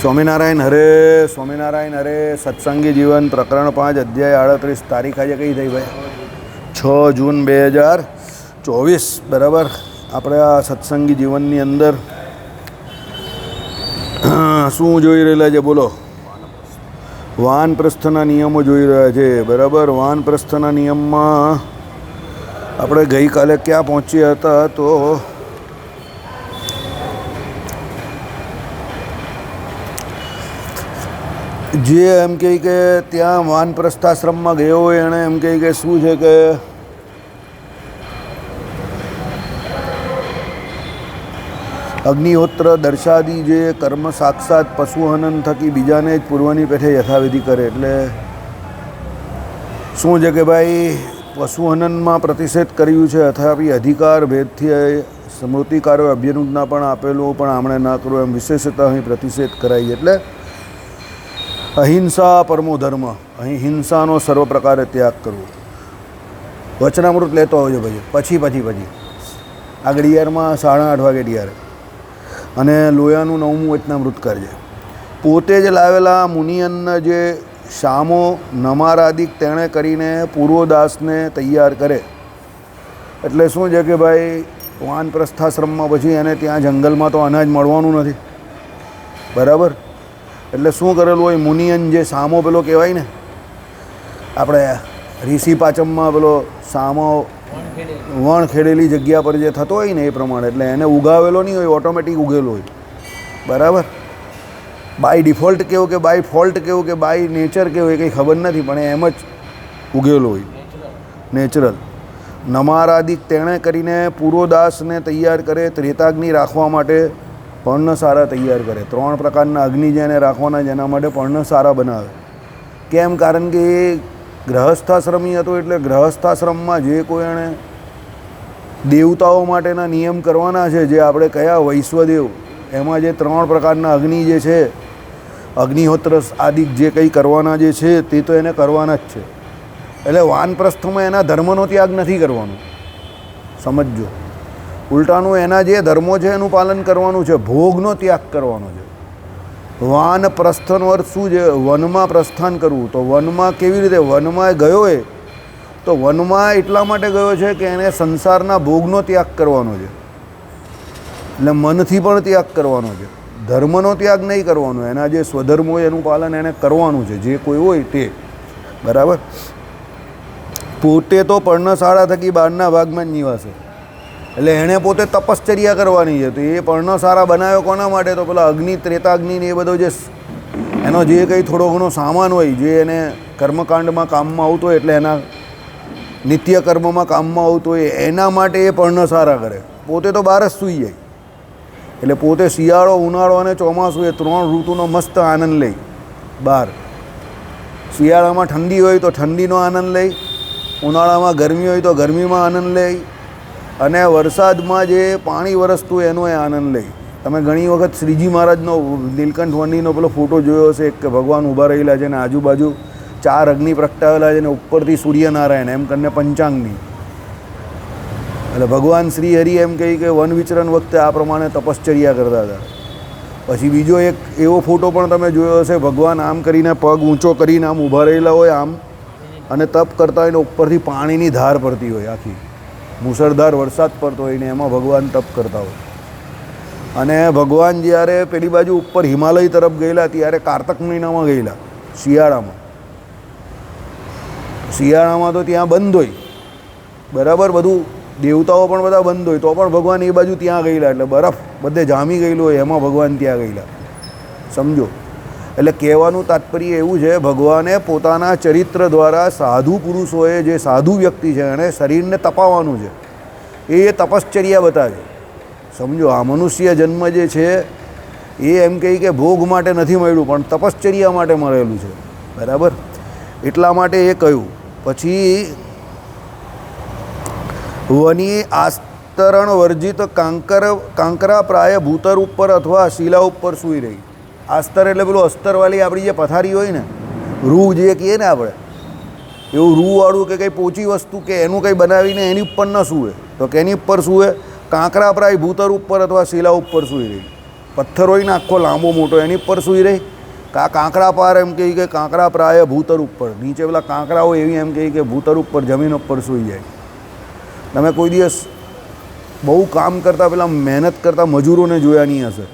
સ્વામિનારાયણ હરે સ્વામિનારાયણ હરે, સત્સંગી જીવન, પ્રકરણ પાંચ, અધ્યાય આડત્રીસ, તારીખ આજે કઈ થઈ ભાઈ? છ જૂન બે હજાર ચોવીસ, બરાબર? આપણે આ સત્સંગી જીવનની અંદર શું જોઈ રહેલા છે બોલો? વાનપ્રસ્થના નિયમો જોઈ રહ્યા છે, બરાબર? વાનપ્રસ્થના નિયમમાં આપણે ગઈકાલે ક્યાં પહોંચ્યા હતા તો જે એમ કહે કે ત્યાં વાનપ્રસ્થાશ્રમમાં ગયો હોય, એણે એમ કહે કે શું છે કે અગ્નિહોત્ર, દર્શાદી જે કર્મ સાક્ષાત પશુહનન થકી બીજાને જ પૂર્વની પેઠે યથાવિધિ કરે. એટલે શું છે કે ભાઈ, પશુહનનમાં પ્રતિષેધ કર્યું છે, અથાપી અધિકાર, ભેદથી સ્મૃતિકારોએ અભ્યનુજ્ઞા પણ આપેલું, પણ આમણે ના કરવું એમ વિશેષતા અહીં પ્રતિષેધ કરાઈ. એટલે અહિંસા પરમો ધર્મ. અહીં હિંસાનો સર્વ પ્રકારે ત્યાગ કરવો. વચનામૃત લેતો આવજો ભાઈ. પછી પછી પછી. આ ઘડિયાળમાં સાડા આઠ વાગે ડિયારે અને લોયાનું નવમું વચનામૃત કરજે. પોતે જ લાવેલા મુનિયનના જે શામો નમારાદિક તેણે કરીને પૂર્વદાસને તૈયાર કરે. એટલે શું છે કે ભાઈ વાન પ્રસ્થાશ્રમમાં પછી એને ત્યાં જંગલમાં તો અનાજ મળવાનું નથી. બરાબર? એટલે શું કરેલું હોય? મુનિયન જે સામો પેલો કહેવાય ને, આપણે ઋષિ પાચમમાં પેલો સામો વણ ખેડેલી જગ્યા પર જે થતો હોય ને એ પ્રમાણે, એટલે એને ઉગાવેલો નહીં હોય ઓટોમેટિક ઉગેલો હોય. બરાબર? બાય ડિફોલ્ટ કેવું કે બાય ફોલ્ટ કેવું કે બાય નેચર કેવું એ કંઈ ખબર નથી, પણ એમ જ ઉગેલો હોય. નેચરલ નમારાદિક તેણે કરીને પૂર્વદાસને તૈયાર કરે ત્રેતાગ્નિ રાખવા માટે પર્ણ સારા તૈયાર કરે. ત્રણ પ્રકારના અગ્નિ જેને રાખવાના જેના માટે પર્ણ સારા બનાવે. કેમ? કારણ કે એ ગ્રહસ્થાશ્રમી હતો એટલે ગ્રહસ્થાશ્રમમાં જે કોઈ એણે દેવતાઓ માટેના નિયમ કરવાના છે, જે આપણે કયા વૈશ્વદેવ, એમાં જે ત્રણ પ્રકારના અગ્નિ જે છે અગ્નિહોત્ર આદિ જે કંઈ કરવાના જે છે, તે તો એને કરવાના જ છે. એટલે વાનપ્રસ્થમાં એના ધર્મનો ત્યાગ નથી કરવાનો. સમજજો. ઉલટાનું એના જે ધર્મો છે એનું પાલન કરવાનું છે, ભોગનો ત્યાગ કરવાનો છે. વાન પ્રસ્થાન અર્થ શું છે? વનમાં પ્રસ્થાન કરવું. તો વનમાં કેવી રીતે? વનમાં ગયો એ. તો વનમાં એટલા માટે ગયો છે કે એને સંસારના ભોગનો ત્યાગ કરવાનો છે. એટલે મનથી પણ ત્યાગ કરવાનો છે. ધર્મનો ત્યાગ નહીં કરવાનો. એના જે સ્વધર્મ હોય એનું પાલન એને કરવાનું છે. જે કોઈ હોય તે. બરાબર? પોતે તો પર્ણશાળા થકી બહારના ભાગમાં જ નિવાસે. એટલે એણે પોતે તપશ્ચર્યા કરવાની છે તો એ પર્ણ સારા બનાવ્યો કોના માટે? તો પેલા અગ્નિ, ત્રેતાગ્નિ ને એ બધો જે એનો જે કંઈ થોડો ઘણો સામાન હોય, જે એને કર્મકાંડમાં કામમાં આવતો હોય, એટલે એના નિત્ય કર્મમાં કામમાં આવતો હોય, એના માટે એ પર્ણ સારા કરે. પોતે તો બહાર જ સૂઈ જાય. એટલે પોતે શિયાળો, ઉનાળો અને ચોમાસું એ ત્રણ ઋતુનો મસ્ત આનંદ લે. બહાર શિયાળામાં ઠંડી હોય તો ઠંડીનો આનંદ લે. ઉનાળામાં ગરમી હોય તો ગરમીમાં આનંદ લે. અને વરસાદમાં જે પાણી વરસતું એનો એ આનંદ લે. તમે ઘણી વખત શ્રીજી મહારાજનો, નીલકંઠ વંડીનો પેલો ફોટો જોયો હશે કે ભગવાન ઊભા રહેલા છે અને આજુબાજુ ચાર અગ્નિ પ્રગટાવેલા છે અને ઉપરથી સૂર્યનારાયણ, એમ કરીને પંચાંગની. એટલે ભગવાન શ્રી હરિ એમ કહી કે વન વિચરણ વખતે આ પ્રમાણે તપશ્ચર્યા કરતા હતા. પછી બીજો એક એવો ફોટો પણ તમે જોયો હશે, ભગવાન આમ કરીને પગ ઊંચો કરીને આમ ઊભા રહેલા હોય આમ, અને તપ કરતા હોય ને ઉપરથી પાણીની ધાર પડતી હોય આખી. મુસળધાર વરસાદ પડતો હોય ને એમાં ભગવાન તપ કરતા હોય. અને ભગવાન જ્યારે પેલી બાજુ ઉપર હિમાલય તરફ ગયેલા ત્યારે કારતક મહિનામાં ગયેલા, શિયાળામાં. શિયાળામાં તો ત્યાં બંધ હોય. બરાબર, બધું દેવતાઓ પણ બધા બંધ હોય, તો પણ ભગવાન એ બાજુ ત્યાં ગયેલા એટલે બરફ બધે જામી ગયેલું હોય, એમાં ભગવાન ત્યાં ગયેલા. સમજો? એટલે કહેવાનું તાત્પર્ય એવું છે, ભગવાને પોતાના ચરિત્ર દ્વારા સાધુ પુરુષોએ જે સાધુ વ્યક્તિ છે, એણે શરીરને તપાવવાનું છે. એ તપશ્ચર્યા બતાવે. સમજો, આ મનુષ્ય જન્મ જે છે, એ એમ કહી કે ભોગ માટે નથી મળ્યું, પણ તપશ્ચર્યા માટે મળેલું છે. બરાબર? એટલા માટે એ કહ્યું. પછી વની આસ્તરણ વર્જિત કાંકર કાંકરા પ્રાય ભૂતર ઉપર અથવા શિલા ઉપર સૂઈ રહી. આસ્તર એટલે પેલું અસ્તરવાળી આપણી જે પથારી હોય ને, રૂ જે કહીએ ને આપણે, એવું રૂવાળું કે કંઈ પોચી વસ્તુ કે એનું કંઈ બનાવીને એની ઉપર ન સૂવે. તો કે એની ઉપર સૂવે, કાંકરા પ્રાય ભૂતર ઉપર અથવા શિલા ઉપર સૂઈ રહી. પથ્થર હોય ને આખો લાંબો મોટો, એની ઉપર સૂઈ રહી. કા કાંકરા પાર એમ કહી કે કાંકરા પ્રાય ભૂતર ઉપર. નીચે પેલા કાંકરા હોય એવી એમ કહી કે ભૂતર ઉપર, જમીન ઉપર સૂઈ જાય. તમે કોઈ દિવસ બહુ કામ કરતાં, પેલા મહેનત કરતા મજૂરોને જોયા નહીં હશે.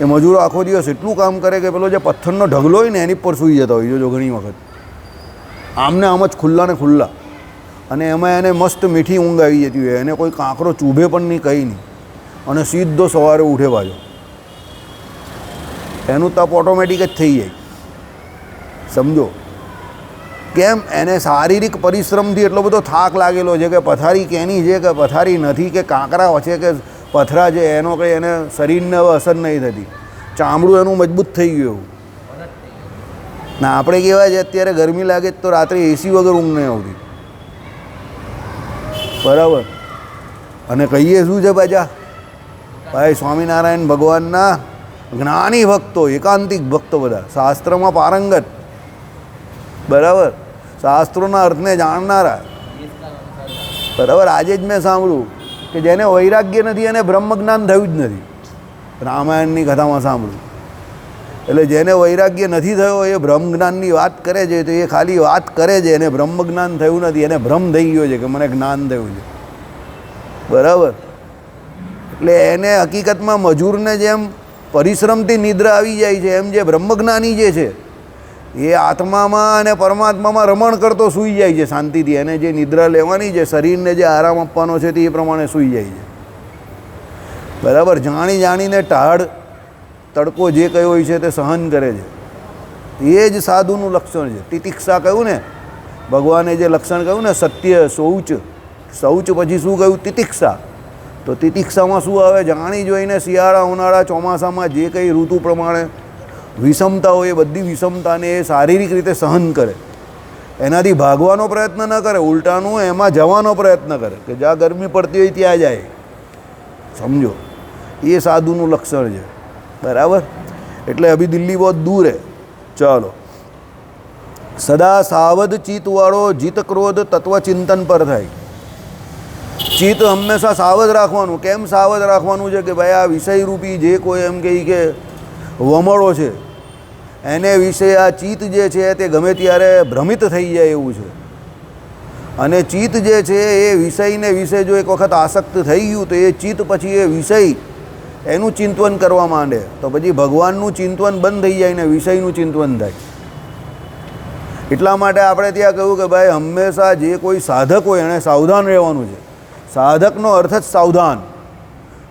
એ મજૂરો આખો દિવસ એટલું કામ કરે કે પેલો જે પથ્થરનો ઢગલો હોય ને એની પર સૂઈ જતા હોય, જો ઘણી વખત. આમને આમ જ ખુલ્લા ને ખુલ્લા. અને એમાં એને મસ્ત મીઠી ઊંઘ આવી જતી હોય, એને કોઈ કાંકરો ચૂભે પણ નહીં, કંઈ નહીં. અને સીધો સવારે ઉઠે પાછો. એનું તપ ઓટોમેટિક જ થઈ જાય. સમજો? કેમ? એને શારીરિક પરિશ્રમથી એટલો બધો થાક લાગેલો છે કે પથારી કેની છે, કે પથારી નથી, કે કાંકરા છે કે પથરા છે એનો કંઈ એને શરીરને હવે અસર નહીં થતી. ચામડું એનું મજબૂત થઈ ગયું એવું. ના, આપણે કેવા છે અત્યારે ગરમી લાગે તો રાત્રે એસી વગર ઊંઘ નહીં આવતી. બરાબર? અને કહીએ શું છે પાછા? ભાઈ, સ્વામિનારાયણ ભગવાનના જ્ઞાની ભક્તો, એકાંતિક ભક્તો બધા. શાસ્ત્રમાં પારંગત. બરાબર? શાસ્ત્રોના અર્થને જાણનારા. બરાબર? આજે જ મેં સાંભળ્યું. કે જેને વૈરાગ્ય નથી એને બ્રહ્મજ્ઞાન થયું જ નથી. રામાયણની કથામાં સાંભળ્યું એટલે જેને વૈરાગ્ય નથી થયો એ બ્રહ્મજ્ઞાનની વાત કરે છે, તો એ ખાલી વાત કરે છે, એને બ્રહ્મજ્ઞાન થયું નથી, એને ભ્રમ થઈ ગયો છે કે મને જ્ઞાન થયું છે. બરાબર? એટલે એને હકીકતમાં મજૂરને જેમ પરિશ્રમથી નિદ્રા આવી જાય છે, એમ જે બ્રહ્મજ્ઞાની જે છે એ આત્મામાં અને પરમાત્મામાં રમણ કરતો સૂઈ જાય છે શાંતિથી. એને જે નિદ્રા લેવાની છે, શરીરને જે આરામ આપવાનો છે તે એ પ્રમાણે સૂઈ જાય છે. બરાબર? જાણી જાણીને ટાળ તડકો જે કયો હોય છે તે સહન કરે છે. એ જ સાધુનું લક્ષણ છે. તિતિક્ષા કહ્યું ને, ભગવાને જે લક્ષણ કહ્યું ને, સત્ય, શૌચ શૌચ પછી શું કહ્યું? તિતિક્ષા. તો તિતિક્ષામાં શું આવે? જાણી જોઈને શિયાળા ઉનાળા ચોમાસામાં જે કંઈ ઋતુ પ્રમાણે વિષમતા હોય એ બધી વિષમતાને એ શારીરિક રીતે સહન કરે. એનાથી ભાગવાનો પ્રયત્ન ન કરે, ઉલટાનું એમાં જવાનો પ્રયત્ન કરે કે જ્યાં ગરમી પડતી હોય ત્યાં જાય. સમજો? એ સાધુનું લક્ષણ છે. બરાબર? એટલે અભી દિલ્હી બહુ દૂર હે. ચાલો. સદા સાવધ ચિત્તવાળો જીત ક્રોધ તત્વચિંતન પર થાય. ચિત્ત હંમેશા સાવધ રાખવાનું. કેમ સાવધ રાખવાનું છે કે ભાઈ આ વિષયરૂપી જે કોઈ એમ કહે કે વમળો છે. એને વિશે આ ચિત્ત જે છે તે ગમે ત્યારે ભ્રમિત થઈ જાય એવું છે. અને ચિત્ત જે છે એ વિષયને વિશે જો એક વખત આસક્ત થઈ ગયું તો એ ચિત્ત પછી એ વિષય એનું ચિંતવન કરવા માંડે. તો પછી ભગવાનનું ચિંતવન બંધ થઈ જાય ને વિષયનું ચિંતવન થાય. એટલા માટે આપણે ત્યાં કહ્યું કે ભાઈ હંમેશા જે કોઈ સાધક હોય એણે સાવધાન રહેવાનું છે. સાધકનો અર્થ જ સાવધાન.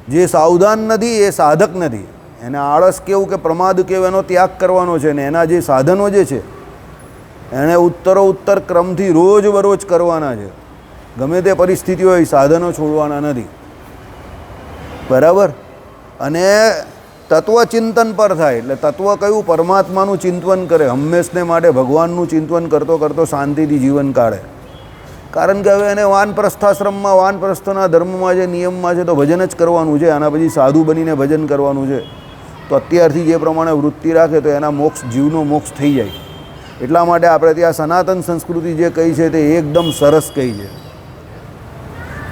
જે સાવધાન નથી એ સાધક નથી. એને આળસ કેવું કે પ્રમાદ કેવું એનો ત્યાગ કરવાનો છે ને એના જે સાધનો જે છે એણે ઉત્તરો ઉત્તર ક્રમથી રોજ બરોજ કરવાના છે. ગમે તે પરિસ્થિતિ હોય, સાધનો છોડવાના નથી. બરાબર? અને તત્વચિંતન પર થાય, એટલે તત્વ કયું? પરમાત્માનું ચિંતન કરે, હંમેશને માટે ભગવાનનું ચિંતન કરતો કરતો શાંતિથી જીવન કાઢે. કારણ કે હવે એને વાનપ્રસ્થાશ્રમમાં, વાનપ્રસ્થના ધર્મમાં જે નિયમમાં છે, તો ભજન જ કરવાનું છે, આના પછી સાધુ બનીને ભજન કરવાનું છે. તો અત્યારથી જે પ્રમાણે વૃત્તિ રાખે તો એના મોક્ષ, જીવનો મોક્ષ થઈ જાય. એટલા માટે આપણે ત્યાં સનાતન સંસ્કૃતિ જે કહી છે તે એકદમ સરસ કહી છે.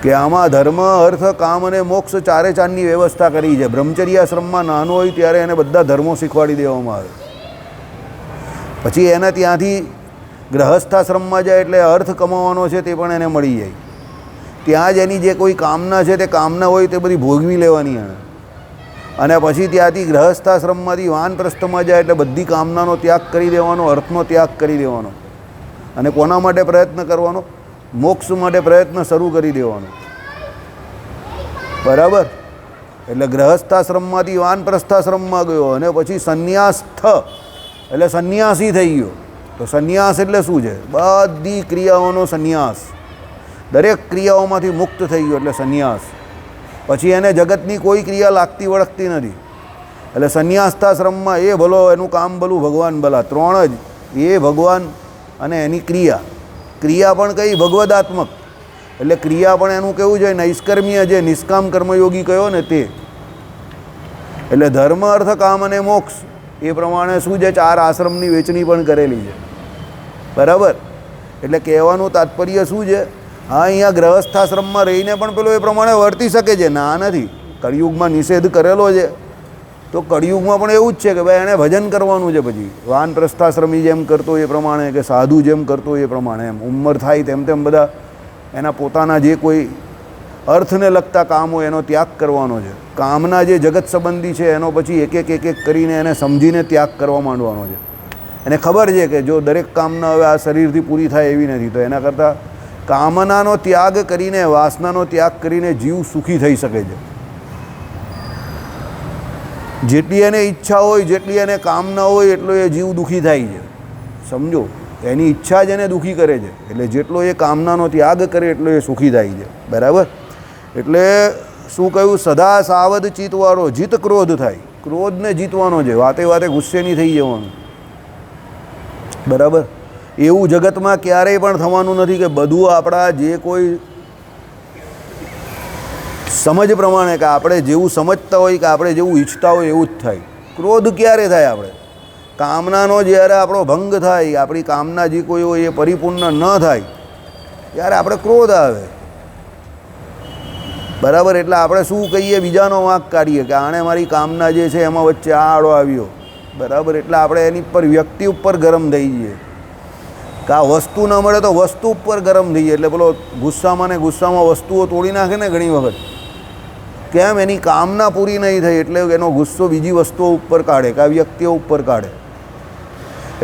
કે આમાં ધર્મ, અર્થ, કામ અને મોક્ષ ચારે ચારની વ્યવસ્થા કરી છે. બ્રહ્મચર્યાશ્રમમાં નાનો હોય ત્યારે એને બધા ધર્મો શીખવાડી દેવામાં આવે. પછી એને ત્યાંથી ગ્રહસ્થાશ્રમમાં જાય એટલે અર્થ કમાવાનો છે તે પણ એને મળી જાય. ત્યાં જ એની જે કોઈ કામના છે તે કામના હોય તે બધી ભોગવી લેવાની એને. અને પછી ત્યાંથી ગ્રહસ્થાશ્રમમાંથી વાનપ્રસ્થમાં જાય એટલે બધી કામનાનો ત્યાગ કરી દેવાનો, અર્થનો ત્યાગ કરી દેવાનો. અને કોના માટે પ્રયત્ન કરવાનો? મોક્ષ માટે પ્રયત્ન શરૂ કરી દેવાનો. બરાબર? એટલે ગ્રહસ્થાશ્રમમાંથી વાનપ્રસ્થાશ્રમમાં ગયો અને પછી સંન્યાસ્થ, એટલે સંન્યાસી થઈ ગયો. તો સંન્યાસ એટલે શું છે? બધી ક્રિયાઓનો સંન્યાસ. દરેક ક્રિયાઓમાંથી મુક્ત થઈ ગયો એટલે સંન્યાસ. પછી એને જગતની કોઈ ક્રિયા લાગતી વળગતી નથી. એટલે સંન્યાસ્તાશ્રમમાં એ ભલો, એનું કામ ભલું ભગવાન ભલા. ત્રણ જ, એ ભગવાન અને એની ક્રિયા. ક્રિયા પણ કઈ? ભગવદાત્મક. એટલે ક્રિયા પણ એનું કેવું છે? નૈષ્કર્મીય જે નિષ્કામ કર્મયોગી કયો ને તે. એટલે ધર્મ, અર્થ, કામ અને મોક્ષ એ પ્રમાણે શું છે? ચાર આશ્રમની વેચણી પણ કરેલી છે. બરાબર? એટલે કહેવાનું તાત્પર્ય શું છે? હા, અહીંયા ગ્રહસ્થાશ્રમમાં રહીને પણ પેલો એ પ્રમાણે વર્તી શકે છે. ના, નથી. કળિયુગમાં નિષેધ કરેલો છે. તો કળિયુગમાં પણ એવું જ છે કે ભાઈ એણે ભજન કરવાનું છે પછી. વાન પ્રસ્થાશ્રમી જેમ કરતો એ પ્રમાણે કે સાધુ જેમ કરતો એ પ્રમાણે એમ. ઉંમર થાય તેમ તેમ બધા એના પોતાના જે કોઈ અર્થને લગતા કામ હોય એનો ત્યાગ કરવાનો છે. કામના જે જગત સંબંધી છે એનો પછી એક એક એક એક કરીને એને સમજીને ત્યાગ કરવા માંડવાનો છે. એને ખબર છે કે જો દરેક કામના હવે આ શરીરથી પૂરી થાય એવી નથી, તો એના કરતાં કામનાનો ત્યાગ કરીને, વાસનાનો ત્યાગ કરીને જીવ સુખી થઈ શકે છે. જેટલી એને ઈચ્છા હોય, જેટલી એને કામના હોય, એટલો એ જીવ દુઃખી થાય છે. સમજો, એની ઈચ્છા જ એને દુઃખી કરે છે. એટલે જેટલો એ કામનાનો ત્યાગ કરે, એટલો એ સુખી થાય છે. બરાબર? એટલે શું કહ્યું? સદા સાવધ ચિતવાળો, જીત ક્રોધ થાય. ક્રોધને જીતવાનો છે. વાતે વાતે ગુસ્સે નહીં થઈ જવાનું. બરાબર? એવું જગતમાં ક્યારેય પણ થવાનું નથી કે બધું આપણા જે કોઈ સમજ પ્રમાણે કે આપણે જેવું સમજતા હોય કે આપણે જેવું ઈચ્છતા હોય એવું જ થાય. ક્રોધ ક્યારે થાય આપણે? કામનાનો જ્યારે આપણો ભંગ થાય, આપણી કામના જે કોઈ હોય એ પરિપૂર્ણ ન થાય, ત્યારે આપણે ક્રોધ આવે. બરાબર? એટલે આપણે શું કહીએ? બીજાનો વાંક કાઢીએ કે આણે મારી કામના જે છે એમાં વચ્ચે આ આડો આવ્યો. બરાબર? એટલે આપણે એની પર વ્યક્તિ ઉપર ગરમ થઈ જઈએ. કે આ વસ્તુ ન મળે તો વસ્તુ ઉપર ગરમ થઈ જાય. એટલે પેલો ગુસ્સામાં ને ગુસ્સામાં વસ્તુઓ તોડી નાખે ને ઘણી વખત. કેમ? એની કામના પૂરી નહીં થઈ એટલે એનો ગુસ્સો બીજી વસ્તુઓ ઉપર કાઢે, કે આ વ્યક્તિઓ ઉપર કાઢે.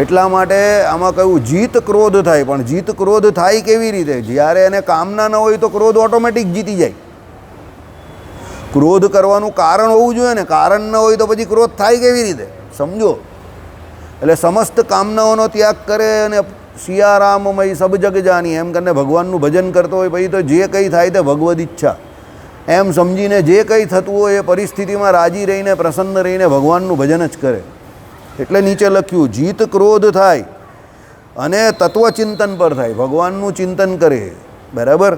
એટલા માટે આમાં કહ્યું, જીત ક્રોધ થાય. પણ જીત ક્રોધ થાય કેવી રીતે? જ્યારે એને કામના ન હોય તો ક્રોધ ઓટોમેટિક જીતી જાય. ક્રોધ કરવાનું કારણ હોવું જોઈએ ને. કારણ ન હોય તો પછી ક્રોધ થાય કેવી રીતે? સમજો. એટલે સમસ્ત કામનાઓનો ત્યાગ કરે અને સિયારામમય સબ જગ જાની. એમ કરીને ભગવાનનું ભજન કરતો હોય પછી તો જે કંઈ થાય તે ભગવદ ઈચ્છા. એમ સમજીને જે કંઈ થતું હોય એ પરિસ્થિતિમાં રાજી રહીને, પ્રસન્ન રહીને ભગવાનનું ભજન જ કરે. એટલે નીચે લખ્યું, જીત ક્રોધ થાય અને તત્વચિંતન પર થાય. ભગવાનનું ચિંતન કરે, બરાબર?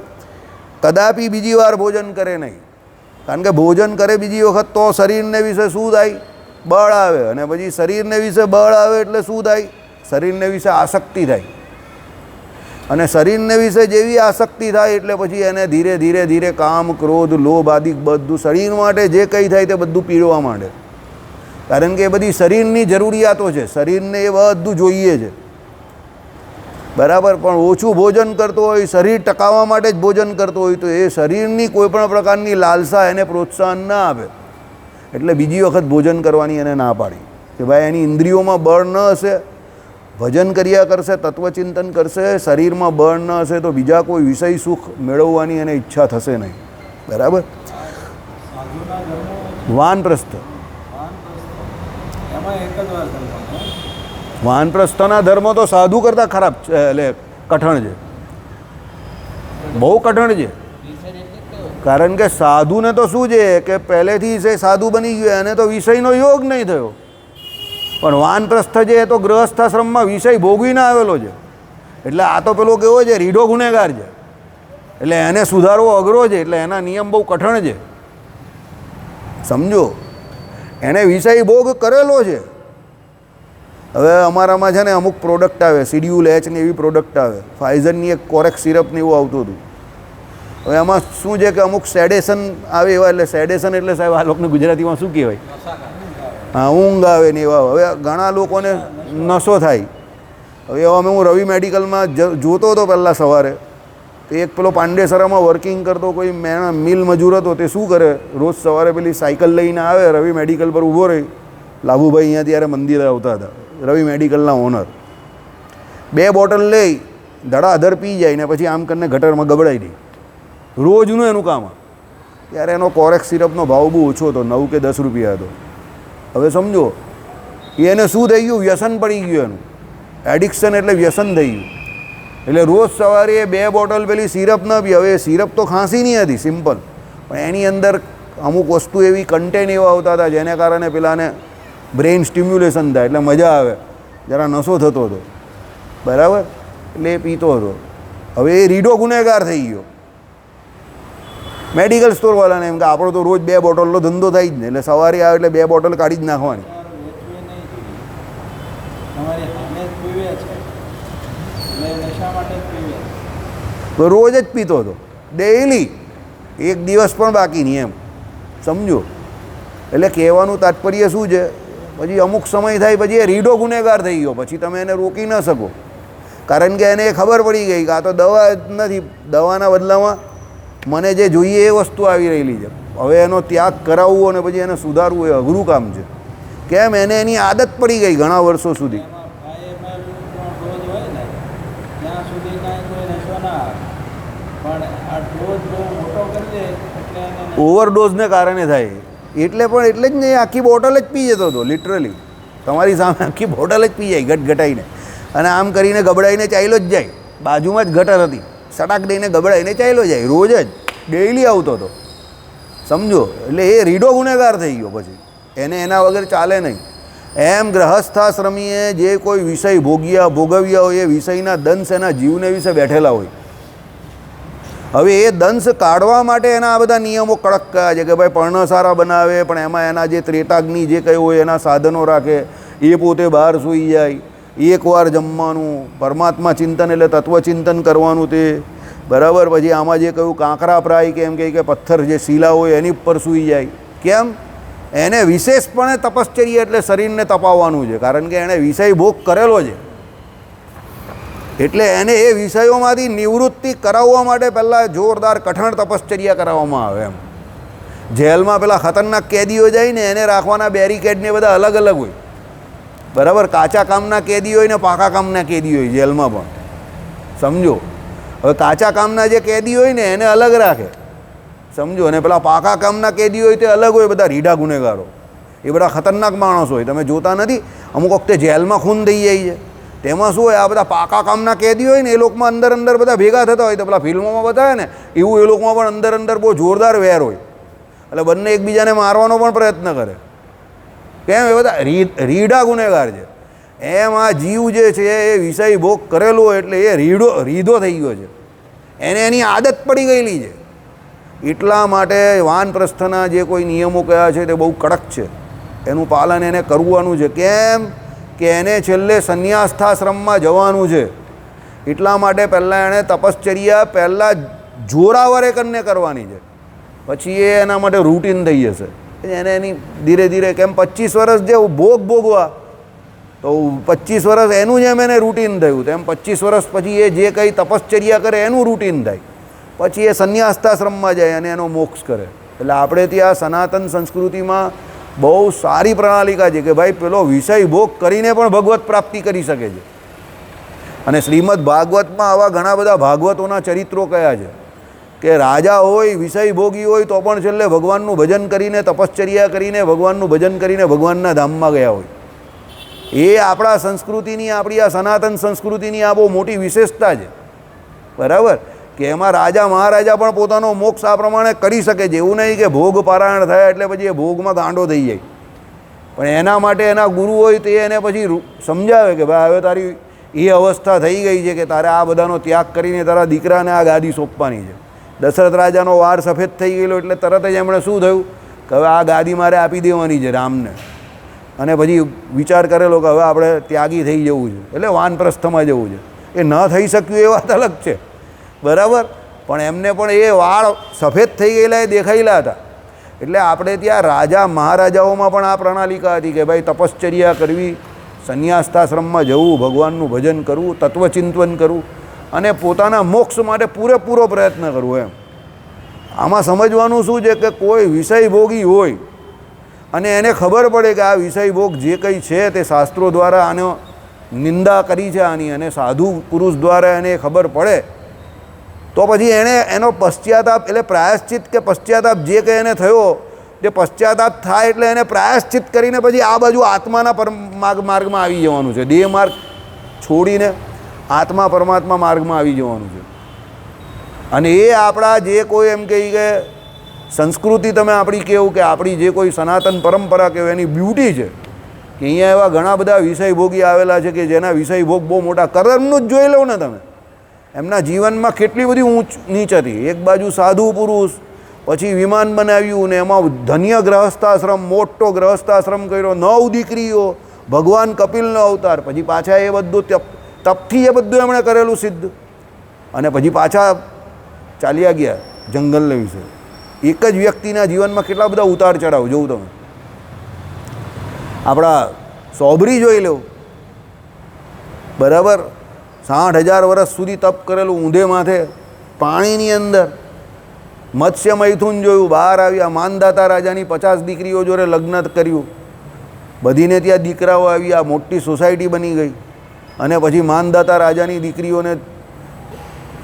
કદાપી બીજી વાર ભોજન કરે નહીં. કારણ કે ભોજન કરે બીજી વખત તો શરીરને વિશે શું થાય? બળ આવે. અને પછી શરીરને વિશે બળ આવે એટલે શું થાય? શરીરને વિશે આસક્તિ થાય. અને શરીરને વિશે જેવી આસક્તિ થાય એટલે પછી એને ધીરે ધીરે ધીરે કામ, ક્રોધ, લોભ આદિ બધું શરીર માટે જે કંઈ થાય તે બધું પીડવા માંડે. કારણ કે એ બધી શરીરની જરૂરિયાતો છે. શરીરને એ બધું જોઈએ છે. બરાબર? પણ ઓછું ભોજન કરતો હોય, શરીર ટકાવવા માટે જ ભોજન કરતો હોય, તો એ શરીરની કોઈપણ પ્રકારની લાલસા એને પ્રોત્સાહન ના આપે. એટલે બીજી વખત ભોજન કરવાની એને ના પાડી. કે ભાઈ, એની ઇન્દ્રિયોમાં બળ ન હશે. ભજન કર્યા કરશે, તત્વચિંતન કરશે, શરીરમાં બળ ન હશે તો બીજા કોઈ વિષય સુખ મેળવવાની એને ઈચ્છા થશે નહીં. બરાબર? વાનપ્રસ્થ. જ વાનપ્રસ્થના ધર્મો તો સાધુ કરતાં ખરાબ છે, એટલે કઠણ છે. બહુ કઠણ છે. કારણ કે સાધુને તો શું છે કે પહેલેથી છે સાધુ બની ગયો, એને તો વિષયનો યોગ નહીં થયો. પણ વાનપ્રસ્થ છે એ તો ગૃહસ્થાશ્રમમાં વિષય ભોગવીને આવેલો છે. એટલે આ તો પેલો કેવો છે, રીઢો ગુનેગાર છે. એટલે એને સુધારવો અઘરો છે, એટલે એના નિયમ બહુ કઠણ છે. સમજો એણે વિષય ભોગ કરેલો છે. હવે અમારામાં છે ને અમુક પ્રોડક્ટ આવે, સીડ્યુલ એચ ને એવી પ્રોડક્ટ આવે. ફાઇઝરની એક કોરેક્સ સિરપને એવું આવતું હતું. હવે એમાં શું છે કે અમુક સેડેશન આવે એવા, એટલે સેડેશન એટલે સાહેબ આ લોકોને ગુજરાતીમાં શું કહેવાય? ઊંઘ આવે ને એવા. હવે ઘણા લોકોને નશો થાય. હવે અમે હું રવિ મેડિકલમાં જોતો હતો પહેલાં સવારે. તો એક પેલો પાંડેસરામાં વર્કિંગ કરતો કોઈ મેણ મિલ મજૂર હતો, તે શું કરે? રોજ સવારે પેલી સાયકલ લઈને આવે, રવિ મેડિકલ પર ઊભો રહી. લાભુભાઈ અહીંયા ત્યારે મંદિરે આવતા હતા, રવિ મેડિકલના ઓનર બે બોટલ લઈ ધડાધર પી જાય ને પછી આમ કરીને ગટરમાં ગબડાઈ દે. રોજનું એનું કામ. ત્યારે એનો કોરેક્સ સિરપનો ભાવ બહુ ઓછો હતો, નવ કે દસ રૂપિયા હતો. હવે સમજો, એને શું થઈ ગયું? વ્યસન પડી ગયું એનું. એડિક્શન એટલે વ્યસન થઈ ગયું. એટલે રોજ સવારે એ બે બોટલ પેલી સિરપ ન પી હવે સિરપ તો ખાંસી નહીં હતી સિમ્પલ પણ એની અંદર અમુક વસ્તુ એવી કન્ટેન એવા આવતા હતા, જેને કારણે પેલાને બ્રેઇન સ્ટિમ્યુલેશન થાય, એટલે મજા આવે. જરા નશો થતો હતો. બરાબર? એટલે એ પીતો હતો. હવે એ રીડો ગુનેગાર થઈ ગયો. મેડિકલ સ્ટોરવાળાને એમ કે આપણો તો રોજ બે બોટલનો ધંધો થાય જ ને એટલે સવારે આવે એટલે બે બોટલ કાઢી જ નાખવાની. તો રોજ જ પીતો હતો. ડેઈલી. એક દિવસ પણ બાકી નહીં એમ. સમજો? એટલે કહેવાનું તાત્પર્ય શું છે? પછી અમુક સમય થાય પછી એ રીઢો ગુનેગાર થઈ ગયો. પછી તમે એને રોકી ન શકો. કારણ કે એને ખબર પડી ગઈ કે આ તો દવા જ નથી. દવાના બદલામાં મને જે જોઈએ એ વસ્તુ આવી રહેલી છે. હવે એનો ત્યાગ કરાવવો અને પછી એને સુધારવું એ અઘરું કામ છે. કેમ? એને એની આદત પડી ગઈ ઘણા વર્ષો સુધી. ઓવરડોઝને કારણે થાય. એટલે પણ એટલે જ નહીં, આખી બોટલ જ પી જતો હતો, લિટરલી. તમારી સામે આખી બોટલ જ પી જાય, ગટગટાઈને. અને આમ કરીને ગબડાઈને ચાલ્યો જ જાય. બાજુમાં જ ગટર હતી. સટાક દઈને ગબડાઈને ચાલ્યો જાય. રોજ જ. ડેઈલી આવતો હતો સમજો? એટલે એ રીડો ગુનેગાર થઈ ગયો પછી. એને એના વગર ચાલે નહીં. એમ ગ્રહસ્થાશ્રમીએ જે કોઈ વિષય ભોગ્યા, ભોગવ્યા હોય એ વિષયના દંશ એના જીવને વિશે બેઠેલા હોય. હવે એ દંશ કાઢવા માટે એના આ બધા નિયમો કડક કયા છે કે ભાઈ પર્ણ સારા બનાવે, પણ એમાં એના જે ત્રેતાગ્નિ જે કંઈ હોય એના સાધનો રાખે, એ પોતે બહાર સૂઈ જાય. એકવાર જમવાનું, પરમાત્મા ચિંતન એટલે તત્વચિંતન કરવાનું તે. બરાબર? પછી આમાં જે કહ્યું, કાંકરા પ્રાય કે એમ કહે કે પથ્થર જે શીલા હોય એની ઉપર સૂઈ જાય. કેમ? એને વિશેષપણે તપશ્ચર્ય એટલે શરીરને તપાવવાનું છે. કારણ કે એણે વિષય ભોગ કરેલો છે. એટલે એને એ વિષયોમાંથી નિવૃત્તિ કરાવવા માટે પહેલાં જોરદાર કઠણ તપશ્ચર્યા કરાવવામાં આવે એમ. જેલમાં પેલા ખતરનાક કેદીઓ જાય ને, એને રાખવાના બેરિકેડને બધા અલગ અલગ હોય. બરાબર? કાચા કામના કેદી હોય ને પાકા કામના કેદી હોય જેલમાં પણ. સમજો? હવે કાચા કામના જે કેદી હોય ને એને અલગ રાખે. સમજો? અને પેલા પાકા કામના કેદી હોય તે અલગ હોય બધા રીઢા ગુનેગારો. એ બધા ખતરનાક માણસ હોય. તમે જોતા નથી? અમુક વખતે જેલમાં ખૂન થઈ જાય છે. તેમાં શું હોય? આ બધા પાકા કામના કેદી હોય ને એ લોકોમાં અંદર અંદર બધા ભેગા થતા હોય. તો પેલા ફિલ્મોમાં બતાવે ને, એવું એ લોકોમાં પણ અંદર અંદર બહુ જોરદાર વેર હોય. એટલે બંને એકબીજાને મારવાનો પણ પ્રયત્ન કરે. કેમ એ બધા રી- રીઢા ગુનેગાર છે. એમ આ જીવ જે છે એ વિષય ભોગ કરેલો એટલે એ રીઢો રીધો થઈ ગયો છે. એને એની આદત પડી ગયેલી છે. એટલા માટે વાનપ્રસ્થના જે કોઈ નિયમો કયા છે તે બહુ કડક છે. એનું પાલન એને કરવાનું છે. કેમ? કે એને છેલ્લે સંન્યાસ્થાશ્રમમાં જવાનું છે. એટલા માટે પહેલાં એણે તપશ્ચર્યા, પહેલાં જોરાવર એકને કરવાની છે. પછી એ એના માટે રૂટીન થઈ જશે. એને એની ધીરે ધીરે કેમ પચીસ વર્ષ જે ભોગ ભોગવા. તો પચીસ વર્ષ એનું જેમ એને રૂટીન થયું. તેમ પચીસ વર્ષ પછી એ જે કંઈ તપશ્ચર્યા કરે એનું રૂટીન થાય. પછી એ સંન્યાસ્તાશ્રમમાં જાય અને એનો મોક્ષ કરે. એટલે આપણે ત્યાં સનાતન સંસ્કૃતિમાં બહુ સારી પ્રણાલિકા છે કે ભાઈ પેલો વિષય ભોગ કરીને પણ ભગવત પ્રાપ્તિ કરી શકે છે. અને શ્રીમદ ભાગવતમાં આવા ઘણા બધા ભાગવતોના ચરિત્રો કયા છે. કે રાજા હોય, વિષય ભોગી હોય, તો પણ છેલ્લે ભગવાનનું ભજન કરીને, તપશ્ચર્યા કરીને, ભગવાનનું ભજન કરીને ભગવાનના ધામમાં ગયા હોય. એ આપણા સંસ્કૃતિની, આપણી આ સનાતન સંસ્કૃતિની આ બહુ મોટી વિશેષતા છે. બરાબર? કે એમાં રાજા, મહારાજા પણ પોતાનો મોક્ષ આ પ્રમાણે કરી શકે છે. એવું નહીં કે ભોગ પારાયણ થયા એટલે પછી એ ભોગમાં ગાંડો થઈ જાય. પણ એના માટે એના ગુરુ હોય તે એને પછી સમજાવે કે ભાઈ, હવે તારી એ અવસ્થા થઈ ગઈ છે કે તારે આ બધાનો ત્યાગ કરીને તારા દીકરાને આ ગાદી સોંપવાની છે. દશરથ રાજાનો વાર સફેદ થઈ ગયેલો એટલે તરત જ એમણે શું થયું કે હવે આ ગાદી મારે આપી દેવાની છે રામને. અને પછી વિચાર કરેલો કે હવે આપણે ત્યાગી થઈ જવું છે. એટલે વાનપ્રસ્થમાં જવું છે. એ ન થઈ શક્યું એ વાત અલગ છે. બરાબર? પણ એમને પણ એ વાળ સફેદ થઈ ગયેલા એ દેખાયેલા હતા. એટલે આપણે ત્યાં રાજા મહારાજાઓમાં પણ આ પ્રણાલિકા હતી કે ભાઈ તપશ્ચર્યા કરવી, સંન્યાસ્તાશ્રમમાં જવું, ભગવાનનું ભજન કરવું, તત્વચિંતન કરવું. અને પોતાના મોક્ષ માટે પૂરેપૂરો પ્રયત્ન કરવો એમ. આમાં સમજવાનું શું છે કે કોઈ વિષય ભોગી હોય અને એને ખબર પડે કે આ વિષય ભોગ જે કંઈ છે તે શાસ્ત્રો દ્વારા આનો નિંદા કરી છે આની અને સાધુ પુરુષ દ્વારા એને ખબર પડે, તો પછી એણે એનો પશ્ચાતાપ એટલે પ્રાયશ્ચિત કે પશ્ચાતાપ જે કંઈ એને થયો, તે પશ્ચાતાપ થાય એટલે એને પ્રાયશ્ચિત કરીને પછી આ બાજુ આત્માના પર માર્ગ માર્ગમાં આવી જવાનું છે. દેહ માર્ગ છોડીને આત્મા પરમાત્મા માર્ગમાં આવી જવાનું છે. અને એ આપણા જે કોઈ એમ કહી કે સંસ્કૃતિ તમે આપણી કેવું કે આપણી જે કોઈ સનાતન પરંપરા કહેવાય એની બ્યુટી છે. કે અહીંયા એવા ઘણા બધા વિષય ભોગી આવેલા છે કે જેના વિષય ભોગ બહુ મોટા કરમનું જ જોઈ લો ને તમે. એમના જીવનમાં કેટલી બધી ઊંચ નીચ હતી. એક બાજુ સાધુ પુરુષ, પછી વિમાન બનાવ્યું ને એમાં ધન્ય ગ્રહસ્થાશ્રમ, મોટો ગ્રહસ્થાશ્રમ કર્યો, નવ દીકરીઓ, ભગવાન કપિલનો અવતાર, પછી પાછા એ બધું તપ તપથી એ બધું એમણે કરેલું સિદ્ધ. અને પછી પાછા ચાલ્યા ગયા જંગલને વિશે. એક જ વ્યક્તિના જીવનમાં કેટલા બધા ઉતાર ચઢાવ, જોઉં તમે. આપણા સોબરી જોઈ લો. બરાબર? સાઠ હજાર વર્ષ સુધી તપ કરેલું ઊંધે માથે, પાણીની અંદર. મત્સ્ય મૈથુન જોયું, બહાર આવ્યા માનદાતા રાજાની પચાસ દીકરીઓ જોડે લગ્ન કર્યું. બધીને ત્યાં દીકરાઓ આવ્યા મોટી સોસાયટી બની ગઈ. અને પછી માનદાતા રાજાની દીકરીઓને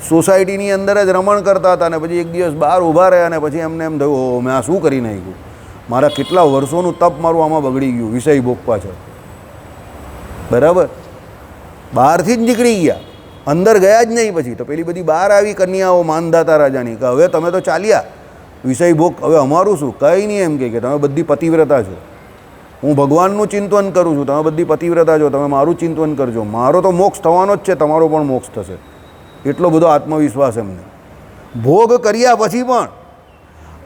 સોસાયટીની અંદર જ રમણ કરતા હતા અને પછી એક દિવસ બહાર ઊભા રહ્યા અને પછી એમને એમ થયું "ઓહો, મેં આ શું કરી નાખ્યું? મારા કેટલા વર્ષોનું તપ મારું આમાં બગડી ગયું વિષય ભોગ પાછળ. બરાબર? બહારથી જ નીકળી ગયા. અંદર ગયા જ નહીં પછી. તો પેલી બધી બહાર આવી કન્યાઓ માનદાતા રાજાની કે હવે તમે તો ચાલ્યા. વિષય ભોગ હવે અમારું શું? કંઈ નહીં એમ કે તમે બધી પતિવ્રતા છો. હું ભગવાનનું ચિંતન કરું છું. તમે બધી પતિવ્રતા છો તમે મારું ચિંતન કરજો. મારો તો મોક્ષ થવાનો જ છે, તમારો પણ મોક્ષ થશે. એટલો બધો આત્મવિશ્વાસ એમને. ભોગ કર્યા પછી પણ,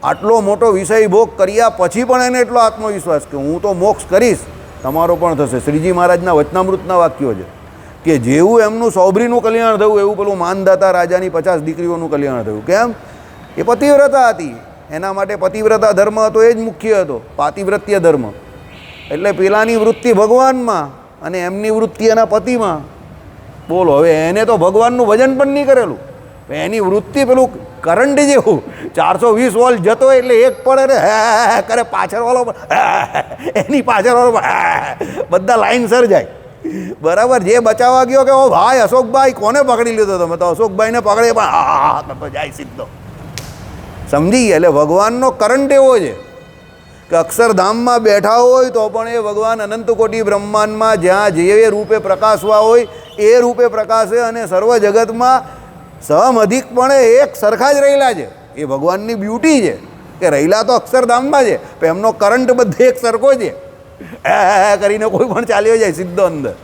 આટલો મોટો વિષય ભોગ કર્યા પછી પણ એને એટલો આત્મવિશ્વાસ કે હું તો મોક્ષ કરીશ, તમારો પણ થશે. શ્રીજી મહારાજના વચનામૃતના વાક્યો છે કે જેવું એમનું સૌભરીનું કલ્યાણ થયું, એવું પેલું માનદાતા રાજાની પચાસ દીકરીઓનું કલ્યાણ થયું. કેમ? એ પતિવ્રતા હતી. એના માટે પતિવ્રતા ધર્મ હતો, એ જ મુખ્ય હતો. પાતિવ્રત્ય ધર્મ. એટલે પેલાની વૃત્તિ ભગવાનમાં અને એમની વૃત્તિ એના પતિમાં. બોલો, હવે એને તો ભગવાનનું ભજન પણ નહીં કરેલું. એની વૃત્તિ પેલું કરંટ જેવું. ચારસો વીસ વોલ જતો એટલે એક પડે ને કરે પાછળ વાળો પણ હે હે હે. એની પાછળ વાળો પણ હે હે હે. બધા લાઈન સર જાય. બરાબર, જે બચાવવા ગયો કે ઓ ભાઈ અશોકભાઈ, કોને પકડી લીધો તમે? તો અશોકભાઈને પકડે પણ હા હા હા જાય સીધો. સમજી એટલે ભગવાનનો કરંટ એવો છે. કે અક્ષરધામમાં બેઠા હોય તો પણ એ ભગવાન અનંતકોટી બ્રહ્માંડમાં જ્યાં જે રૂપે પ્રકાશવા હોય એ રૂપે પ્રકાશે અને સર્વ જગતમાં સમ અધિકપણે એક સરખા જ રહેલા છે. એ ભગવાનની બ્યુટી છે કે રહેલા તો અક્ષરધામમાં છે, પણ એમનો કરંટ બધે એક સરખો છે. કરીને કોઈ પણ ચાલ્યો જાય સીધો અંદર.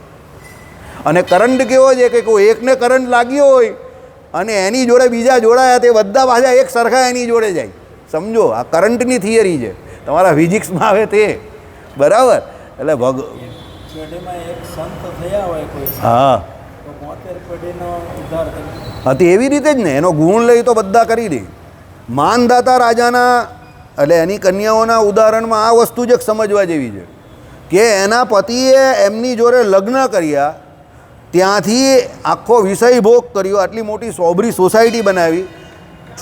અને કરંટ કેવો છે કે કોઈ એકને કરંટ લાગ્યો હોય અને એની જોડે બીજા જોડાયા તે બધા પાછા એક સરખા એની જોડે જાય. સમજો, આ કરંટની થિયરી છે. તમારા ફિઝિક્સમાં આવે તે. બરાબર? એટલે ભગ હા. તો બોતેર પેઢીનો ઉદ્ધાર કરી હા તે એવી રીતે જ ને એનો ગુણ લઈ તો બધા કરી દે. માનદાતા રાજાના એટલે એની કન્યાઓના ઉદાહરણમાં આ વસ્તુ જ એક સમજવા જેવી છે. કે એના પતિએ એમની જોડે લગ્ન કર્યા ત્યાંથી આખો વિષય ભોગ કર્યો આટલી મોટી સોબરી સોસાયટી બનાવી.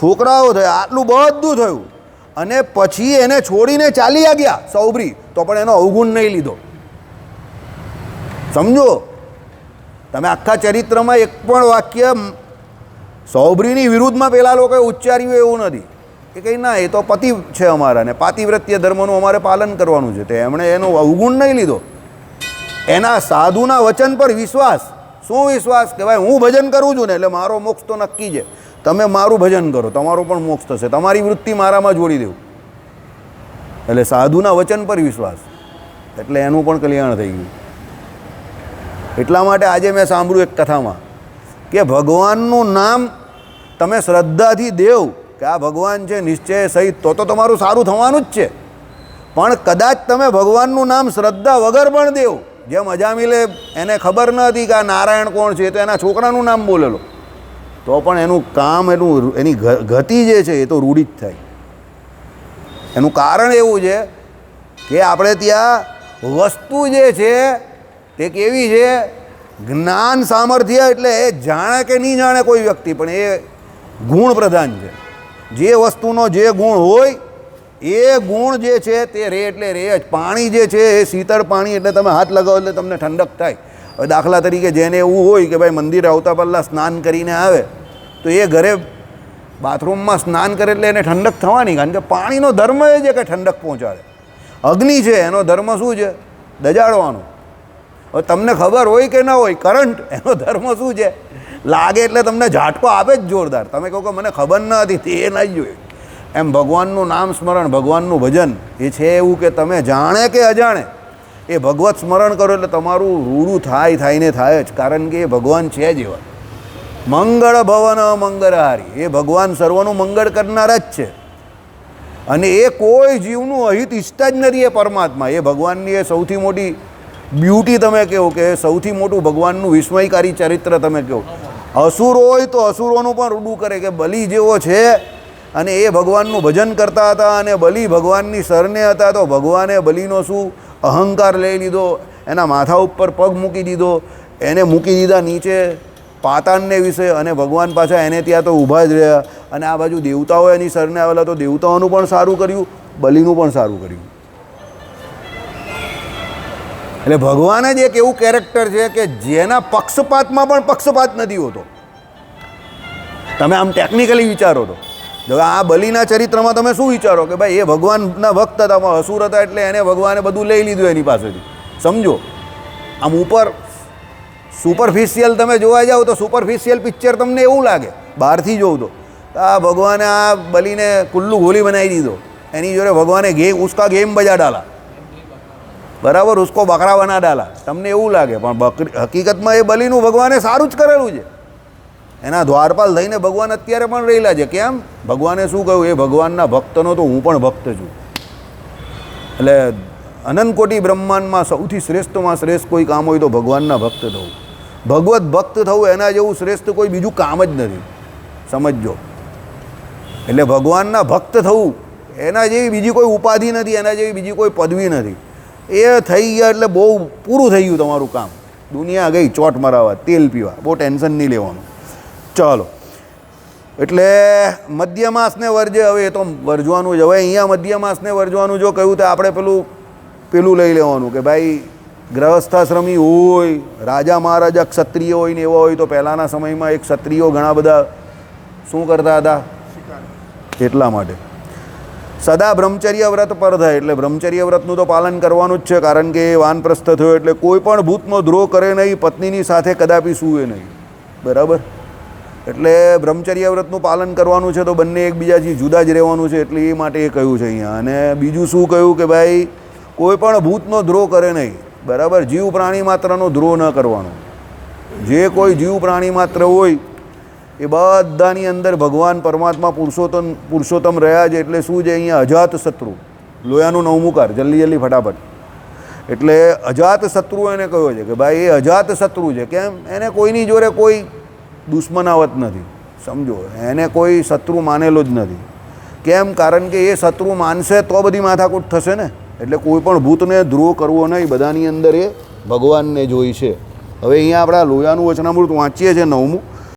છોકરાઓ થયા આટલું બધું થયું. અને પછી એને છોડીને ચાલી ગયા સૌબરી તો પણ એનો અવગુણ નહીં લીધો. સમજો? તમે આખા ચરિત્રમાં એક પણ વાક્ય સૌભરીની વિરુદ્ધમાં પેલા લોકોએ ઉચ્ચાર્યું એવું નથી. કે કંઈ ના, એ તો પતિ છે અમારા ને. પાતિવ્રત્ય ધર્મનું અમારે પાલન કરવાનું છે. તે એમણે એનો અવગુણ નહીં લીધો. એના સાધુના વચન પર વિશ્વાસ. શું વિશ્વાસ? કે ભાઈ હું ભજન કરું છું ને, એટલે મારો મોક્ષ તો નક્કી છે. તમે મારું ભજન કરો, તમારો પણ મોક્ષ થશે. તમારી વૃત્તિ મારામાં જોડી દેવું. એટલે સાધુના વચન પર વિશ્વાસ. એટલે એનું પણ કલ્યાણ થઈ ગયું. એટલા માટે આજે મેં સાંભળ્યું એક કથામાં કે ભગવાનનું નામ તમે શ્રદ્ધાથી દેવ કે આ ભગવાન છે, નિશ્ચય સહિત, તો તો તમારું સારું થવાનું જ છે. પણ કદાચ તમે ભગવાનનું નામ શ્રદ્ધા વગર પણ દેવ. જેમ અજામિલે એને ખબર ન હતી કે આ નારાયણ કોણ છે, તો એના છોકરાનું નામ બોલેલો. તો પણ એનું કામ, એનું એની ગતિ જે છે એ તો રૂઢિત થાય. એનું કારણ એવું છે કે આપણે ત્યાં વસ્તુ જે છે તે કેવી છે? જ્ઞાન સામર્થ્ય એટલે એ જાણે કે નહીં જાણે કોઈ વ્યક્તિ, પણ એ ગુણ પ્રધાન છે. જે વસ્તુનો જે ગુણ હોય, એ ગુણ જે છે તે રે એટલે રે જ. પાણી જે છે એ શીતળ પાણી એટલે તમે હાથ લગાવો એટલે તમને ઠંડક થાય. દાખલા તરીકે જેને એવું હોય કે ભાઈ મંદિરે આવતા પહેલાં સ્નાન કરીને આવે, તો એ ઘરે બાથરૂમમાં સ્નાન કરે એટલે એને ઠંડક થવાની. કારણ કે પાણીનો ધર્મ એ છે કે ઠંડક પહોંચાડે. અગ્નિ છે, એનો ધર્મ શું છે? દજાડવાનો. હવે તમને ખબર હોય કે ના હોય, કરંટ, એનો ધર્મ શું છે? લાગે એટલે તમને ઝાટકો આપે જ જોરદાર. તમે કહો કે મને ખબર ન હતી, તે નહીં જોઈએ એમ ભગવાનનું નામ સ્મરણ, ભગવાનનું ભજન, એ છે એવું કે તમે જાણે કે અજાણે. એ ભગવત સ્મરણ કરો એટલે તમારું રૂડું થાય થાયને થાય જ. કારણ કે એ ભગવાન છે જ એવા. મંગળ ભવન મંગળહારી. એ ભગવાન સર્વનું મંગળ કરનારા જ છે. અને એ કોઈ જીવનું અહિત ઈચ્છતા જ નથી એ પરમાત્મા. એ ભગવાનની એ સૌથી મોટી બ્યુટી તમે કહો કે સૌથી મોટું ભગવાનનું વિસ્મયકારી ચરિત્ર તમે કહો. અસુર હોય તો અસુરોનું પણ રૂડું કરે કે બલિ જેવો છે. અને એ ભગવાનનું ભજન કરતા હતા અને બલિ ભગવાનની સરને હતા તો ભગવાને બલિનો શું? અહંકાર લઈ લીધો, એના માથા ઉપર પગ મૂકી દીધો, એને મૂકી દીધા નીચે પાતાનને વિશે અને ભગવાન પાછા એને ત્યાં તો ઊભા જ રહ્યા. અને આ બાજુ દેવતાઓ એની સરને આવેલા તો દેવતાઓનું પણ સારું કર્યું, બલિનું પણ સારું કર્યું. એટલે ભગવાન જ એક એવું કેરેક્ટર છે કે જેના પક્ષપાતમાં પણ પક્ષપાત નથી હોતો. તમે આમ ટેકનિકલી વિચારો તો. જો આ બલિના ચરિત્રમાં તમે શું વિચારો કે ભાઈ એ ભગવાનના ભક્ત હતા પણ અસુર હતા એટલે એને ભગવાને બધું લઈ લીધું એની પાસેથી. સમજો? આમ ઉપર સુપરફિશિયલ તમે જોવા જાઓ તો સુપરફિશિયલ પિક્ચર તમને એવું લાગે, બહારથી જોઉં તો આ ભગવાને આ બલીને કુલ્લુ ગોલી બનાવી દીધો. એની જોડે ભગવાને ગેમ ઉસકા ગેમ બજા ડાલા. બરાબર? ઉસકો બકરા બના ડાલા. તમને એવું લાગે, પણ બકરી, હકીકતમાં એ બલીનું ભગવાને સારું જ કરેલું છે. એના દ્વારપાલ થઈને ભગવાન અત્યારે પણ રહેલા છે. કેમ? ભગવાને શું કહ્યું? એ ભગવાનના ભક્તનો તો હું પણ ભક્ત છું. એટલે અનંત કોટી બ્રહ્માંડમાં સૌથી શ્રેષ્ઠમાં શ્રેષ્ઠ કોઈ કામ હોય તો ભગવાનના ભક્ત થવું. ભગવત ભક્ત થવું એના જેવું શ્રેષ્ઠ કોઈ બીજું કામ જ નથી. સમજજો. એટલે ભગવાનના ભક્ત થવું એના જેવી બીજી કોઈ ઉપાધિ નથી, એના જેવી બીજી કોઈ પદવી નથી. એ થઈ ગયા એટલે બહુ પૂરું થઈ ગયું તમારું કામ. દુનિયા ગઈ ચોટ મરાવા, તેલ પીવા. બહુ ટેન્શન નહીં લેવાનું. ચાલો. એટલે મધ્યમાસને વર્જે, હવે એ તો વર્જવાનું જ, હવે અહીંયા મધ્યમાસને વર્જવાનું જો કહ્યું તો આપણે પેલું પેલું લઈ લેવાનું કે ભાઈ ગ્રહસ્થાશ્રમી હોય, રાજા મહારાજા ક્ષત્રિય હોય ને એવા હોય તો પહેલાંના સમયમાં એક ક્ષત્રિયો ઘણા બધા શું કરતા હતા? એટલા માટે. સદા બ્રહ્મચર્ય વ્રત પર થાય, એટલે બ્રહ્મચર્ય વ્રતનું તો પાલન કરવાનું જ છે, કારણ કે એ વાનપ્રસ્થ થયો એટલે કોઈ પણ ભૂતનો દ્રોહ કરે નહીં, પત્નીની સાથે કદાપી સૂવે નહીં. બરાબર? એટલે બ્રહ્મચર્ય વ્રતનું પાલન કરવાનું છે તો બંને એકબીજાથી જુદા જ રહેવાનું છે એટલે એ માટે એ કહ્યું છે અહીંયા. અને બીજું શું કહ્યું કે ભાઈ, કોઈ પણ ભૂતનો દ્રોહ કરે નહીં. બરાબર? જીવ પ્રાણી માત્રનો દ્રોહ ન કરવાનો. જે કોઈ જીવ પ્રાણી માત્ર હોય, એ બધાની અંદર ભગવાન પરમાત્મા પુરુષોત્તમ પુરુષોત્તમ રહ્યા છે એટલે શું છે અહીંયા? અજાત શત્રુ. લોયાનું નવમુકાર જલ્દી જલ્દી, ફટાફટ. એટલે અજાત શત્રુ એને કહ્યો છે કે ભાઈ, એ અજાત શત્રુ છે. કેમ? એને કોઈની જોડે કોઈ દુશ્મનાવત નથી. સમજો, એને કોઈ શત્રુ માનેલો જ નથી. કેમ? કારણ કે એ શત્રુ માનશે તો બધી માથાકૂટ થશે ને? એટલે કોઈ પણ ભૂતને ધ્રુવ કરવો નહીં, બધાની અંદર એ ભગવાનને જોઈ છે. હવે અહીંયા આપણા લોયાનું વચનામૃત વાંચીએ છીએ નવમું.